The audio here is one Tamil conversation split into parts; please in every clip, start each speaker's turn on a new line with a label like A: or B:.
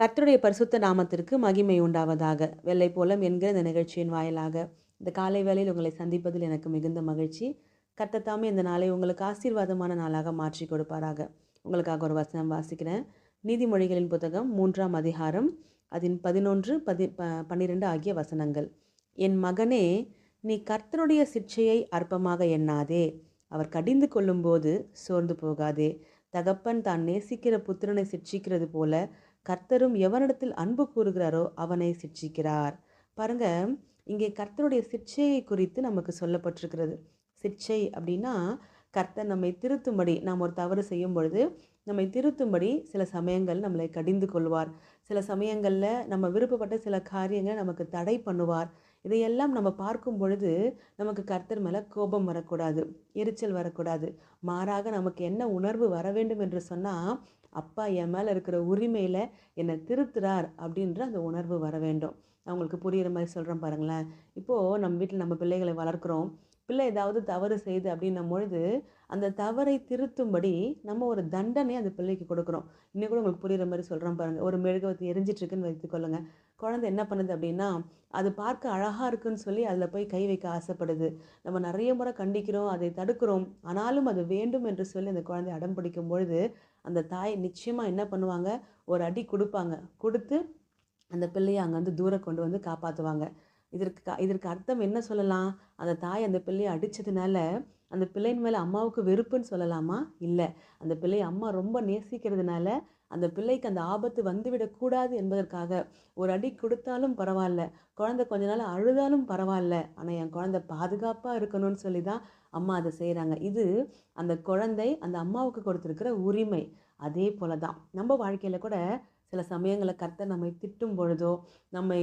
A: கர்த்தருடைய பரிசுத்த நாமத்திற்கு மகிமை உண்டாவதாக. வெள்ளை போலம் என்கிற இந்த நிகழ்ச்சியின் வாயிலாக இந்த காலை வேளையில் உங்களை சந்திப்பதில் எனக்கு மிகுந்த மகிழ்ச்சி. கர்த்தத்தாமே இந்த நாளை உங்களுக்கு ஆசீர்வாதமான நாளாக மாற்றி கொடுப்பாராக. உங்களுக்காக ஒரு வசனம் வாசிக்கிறேன். நீதிமொழிகளின் புத்தகம் மூன்றாம் அதிகாரம் அதன் பதினொன்று பதி ப பன்னிரெண்டு ஆகிய வசனங்கள். என் மகனே நீ கர்த்தருடைய சிற்சையை அற்பமாக எண்ணாதே. அவர் கடிந்து கொள்ளும்போது சோர்ந்து போகாதே. தகப்பன் தான் நேசிக்கிற புத்திரனை சிட்சிக்கிறது போல கர்த்தரும் எவனிடத்தில் அன்பு கூறுகிறாரோ அவனை சிட்சிக்கிறார். பாருங்க இங்கே கர்த்தருடைய சிற்சையை குறித்து நமக்கு சொல்லப்பட்டிருக்கிறது. சிற்சை அப்படின்னா கர்த்தர் நம்மை திருத்தும்படி நாம் ஒரு தவறு செய்யும் பொழுது நம்மை திருத்தும்படி சில சமயங்கள் நம்மளை கடிந்து கொள்வார். சில சமயங்களில் நம்ம விருப்பப்பட்ட சில காரியங்களை நமக்கு தடை பண்ணுவார். இதையெல்லாம் நம்ம பார்க்கும் பொழுது நமக்கு கர்த்தர் மேலே கோபம் வரக்கூடாது எரிச்சல் வரக்கூடாது. மாறாக நமக்கு என்ன உணர்வு வர வேண்டும் என்று சொன்னால் அப்பா என் மேலே இருக்கிற உரிமையில் என்னை திருத்துறார் அப்படின்ற அந்த உணர்வு வர வேண்டும். அவங்களுக்கு புரிகிற மாதிரி சொல்கிறேன் பாருங்களேன். இப்போது நம்ம வீட்டில் நம்ம பிள்ளைகளை வளர்க்குறோம். பிள்ளை ஏதாவது தவறு செய்யுது அப்படின்னும் பொழுது அந்த தவறை திருத்தும்படி நம்ம ஒரு தண்டனை அந்த பிள்ளைக்கு கொடுக்குறோம். இன்னும் கூட உங்களுக்கு புரிகிற மாதிரி சொல்கிறோம் பாருங்கள் ஒரு மெழுகுவத்தி எரிஞ்சிட்ருக்குன்னு வைத்துக்கொள்ளுங்க. குழந்தை என்ன பண்ணுது அப்படின்னா அது பார்க்க அழகாக இருக்குன்னு சொல்லி அதில் போய் கை வைக்க ஆசைப்படுது. நம்ம நிறைய முறை கண்டிக்கிறோம் அதை தடுக்கிறோம். ஆனாலும் அது வேண்டும் என்று சொல்லி அந்த குழந்தை அடம் பிடிக்கும் பொழுது அந்த தாய் நிச்சயமாக என்ன பண்ணுவாங்க? ஒரு அடி கொடுப்பாங்க. கொடுத்து அந்த பிள்ளையை அங்கேருந்து தூரம் கொண்டு வந்து காப்பாற்றுவாங்க இதற்கு இதற்கு அர்த்தம் என்ன சொல்லலாம்? அந்த தாய் அந்த பிள்ளையை அடித்ததுனால அந்த பிள்ளையின் மேலே அம்மாவுக்கு வெறுப்புன்னு சொல்லலாமா? இல்லை. அந்த பிள்ளையை அம்மா ரொம்ப நேசிக்கிறதுனால அந்த பிள்ளைக்கு அந்த ஆபத்து வந்துவிடக்கூடாது என்பதற்காக ஒரு அடி கொடுத்தாலும் பரவாயில்ல குழந்தை கொஞ்ச நாள் அழுதாலும் பரவாயில்ல ஆனால் என் குழந்தை பாதுகாப்பாக இருக்கணும்னு சொல்லி தான் அம்மா அதை செய்கிறாங்க இது அந்த குழந்தை அந்த அம்மாவுக்கு கொடுத்துருக்கிற உரிமை. அதே போல தான் நம்ம வாழ்க்கையில் கூட சில சமயங்களில் கர்த்தர் நம்மை திட்டும் பொழுதோ நம்மை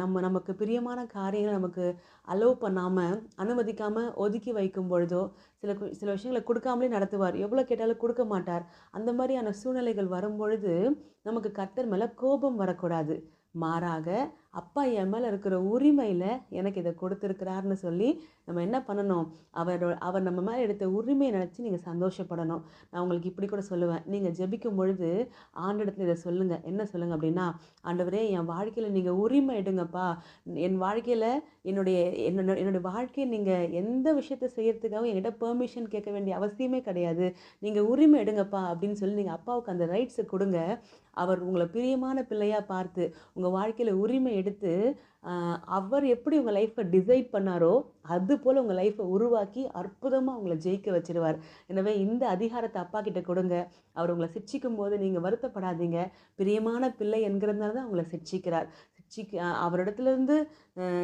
A: நம்ம நமக்கு பிரியமான காரியங்களை நமக்கு அலோவ் பண்ணாமல் அனுமதிக்காமல் ஒதுக்கி வைக்கும் பொழுதோ சில சில விஷயங்களை கொடுக்காமலே நடத்துவார். எவ்வளோ கேட்டாலும் கொடுக்க மாட்டார். அந்த மாதிரியான சூழ்நிலைகள் வரும் பொழுது நமக்கு கர்த்தர் மேலே கோபம் வரக்கூடாது. மாறாக அப்பா என் மேலே இருக்கிற உரிமையில் எனக்கு இதை கொடுத்துருக்கிறாருன்னு சொல்லி நம்ம என்ன பண்ணணும்? அவர் அவர் நம்ம மேலே எடுத்த உரிமையை நினச்சி நீங்கள் சந்தோஷப்படணும். நான் உங்களுக்கு இப்படி கூட சொல்லுவேன். நீங்கள் ஜெபிக்கும் பொழுது ஆண்டிடத்தில் இதை சொல்லுங்கள் என்ன சொல்லுங்கள் அப்படின்னா ஆண்டவரே என் வாழ்க்கையில் நீங்கள் உரிமை எடுங்கப்பா. என் வாழ்க்கையில் என்னுடைய என்னோட என்னுடைய வாழ்க்கையை நீங்கள் எந்த விஷயத்தை செய்கிறதுக்காகவும் என்கிட்ட பெர்மிஷன் கேட்க வேண்டிய அவசியமே கிடையாது. நீங்கள் உரிமை எடுங்கப்பா. அப்படின்னு சொல்லி நீங்கள் அப்பாவுக்கு அந்த ரைட்ஸை கொடுங்க. அவர் உங்களை பிரியமான பிள்ளையாக பார்த்து உங்கள் வாழ்க்கையில் உரிமை எடுத்து அவர் எப்படி உங்கள் லைஃப்பை டிசைட் பண்ணாரோ அது போல் உங்கள் லைஃப்பை உருவாக்கி அற்புதமாக உங்களை ஜெயிக்க வச்சிருவார். எனவே இந்த அதிகாரத்தை அப்பா கிட்ட கொடுங்க. அவர் உங்களை சிக்ஷிக்கும் போது நீங்கள் வருத்தப்படாதீங்க. பிரியமான பிள்ளை என்கிறதுனால தான் உங்களை சிக்ஷிக்கிறார். சிக்ஷிக்க அவரிடத்துலேருந்து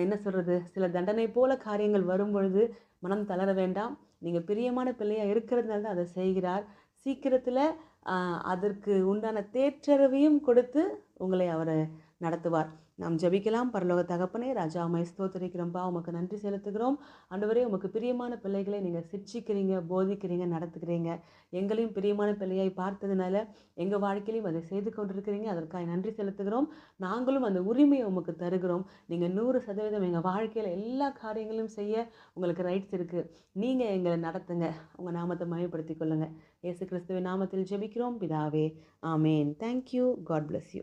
A: என்ன சொல்கிறது சில தண்டனை போல காரியங்கள் வரும் பொழுது மனம் தளர வேண்டாம். நீங்கள் பிரியமான பிள்ளையாக இருக்கிறதுனால தான் அதை செய்கிறார். சீக்கிரத்தில் அதற்கு உண்டான தேற்றரவையும் கொடுத்து உங்களை அவரை நடத்துவார். நாம் ஜபிக்கலாம். பரலோக தகப்பனே ராஜா அம்மை ஸ்தோத்திரிக்கிறோம்ப்பா உமக்கு நன்றி செலுத்துகிறோம். அன்றுவரே உமக்கு பிரியமான பிள்ளைகளை நீங்கள் சிக்ஷிக்கிறீங்க போதிக்கிறீங்க நடத்துக்கிறீங்க எங்களையும் பிரியமான பிள்ளையை பார்த்ததுனால எங்கள் வாழ்க்கையிலையும் அதை செய்து கொண்டிருக்கிறீங்க. அதற்காக நன்றி செலுத்துகிறோம். நாங்களும் அந்த உரிமையை உமக்கு தருகிறோம். நீங்கள் நூறு சதவீதம் எங்கள் வாழ்க்கையில் எல்லா காரியங்களும் செய்ய உங்களுக்கு ரைட்ஸ் இருக்குது நீங்கள் எங்களை நடத்துங்க. உங்கள் நாமத்தை மயப்படுத்திக் கொள்ளுங்கள் இயேசு கிறிஸ்துவின் நாமத்தில் ஜெபிக்கிறோம். பிதாவே ஆமேன். Thank you God bless you